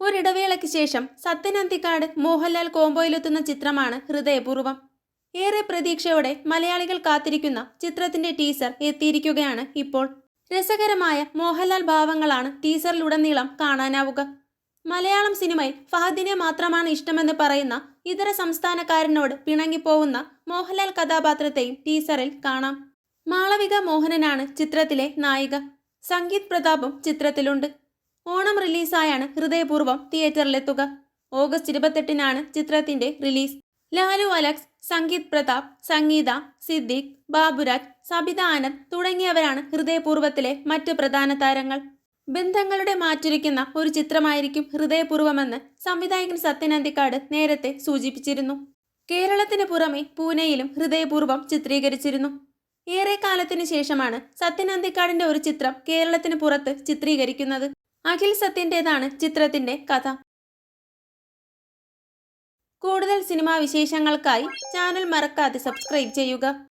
ഒരിടവേളയ്ക്ക് ശേഷം സത്യൻ അന്തിക്കാട് മോഹൻലാൽ കോംബോയിലെത്തുന്ന ചിത്രമാണ് ഹൃദയപൂർവം. ഏറെ പ്രതീക്ഷയോടെ മലയാളികൾ കാത്തിരിക്കുന്ന ചിത്രത്തിന്റെ ടീസർ എത്തിയിരിക്കുകയാണ് ഇപ്പോൾ. രസകരമായ മോഹൻലാൽ ഭാവങ്ങളാണ് ടീസറിലുടനീളം കാണാനാവുക. മലയാളം സിനിമയിൽ ഫഹദിനെ മാത്രമാണ് ഇഷ്ടമെന്ന് പറയുന്ന ഇതര സംസ്ഥാനക്കാരനോട് പിണങ്ങിപ്പോവുന്ന മോഹൻലാൽ കഥാപാത്രത്തെയും ടീസറിൽ കാണാം. മാളവിക മോഹനനാണ് ചിത്രത്തിലെ നായിക. സംഗീത് പ്രതാപും ചിത്രത്തിലുണ്ട്. ഓണം റിലീസായാണ് ഹൃദയപൂർവം തിയേറ്ററിലെത്തുക ഓഗസ്റ്റ് ഇരുപത്തെട്ടിനാണ് ചിത്രത്തിന്റെ റിലീസ്. ലാലു അലക്സ് സംഗീത് പ്രതാപ് സംഗീത സിദ്ദിഖ് ബാബുരാജ് സബിത ആനന്ദ് തുടങ്ങിയവരാണ് ഹൃദയപൂർവത്തിലെ മറ്റ് പ്രധാന താരങ്ങൾ. ബന്ധങ്ങളുടെ മാറ്റിരിക്കുന്ന ഒരു ചിത്രമായിരിക്കും ഹൃദയപൂർവമെന്ന് സംവിധായകൻ സത്യനന്ദിക്കാട് നേരത്തെ സൂചിപ്പിച്ചിരുന്നു. കേരളത്തിന് പുറമെ പൂനെയിലും ഹൃദയപൂർവം ചിത്രീകരിച്ചിരുന്നു. ഏറെ കാലത്തിന് ശേഷമാണ് സത്യനന്ദിക്കാടിന്റെ ഒരു ചിത്രം കേരളത്തിന് പുറത്ത് ചിത്രീകരിക്കുന്നത്. അഖിൽ സത്യന്റെതാണ് ചിത്രത്തിന്റെ കഥ. കൂടുതൽ സിനിമാ വിശേഷങ്ങൾക്കായി ചാനൽ മറക്കാതെ സബ്സ്ക്രൈബ് ചെയ്യുക.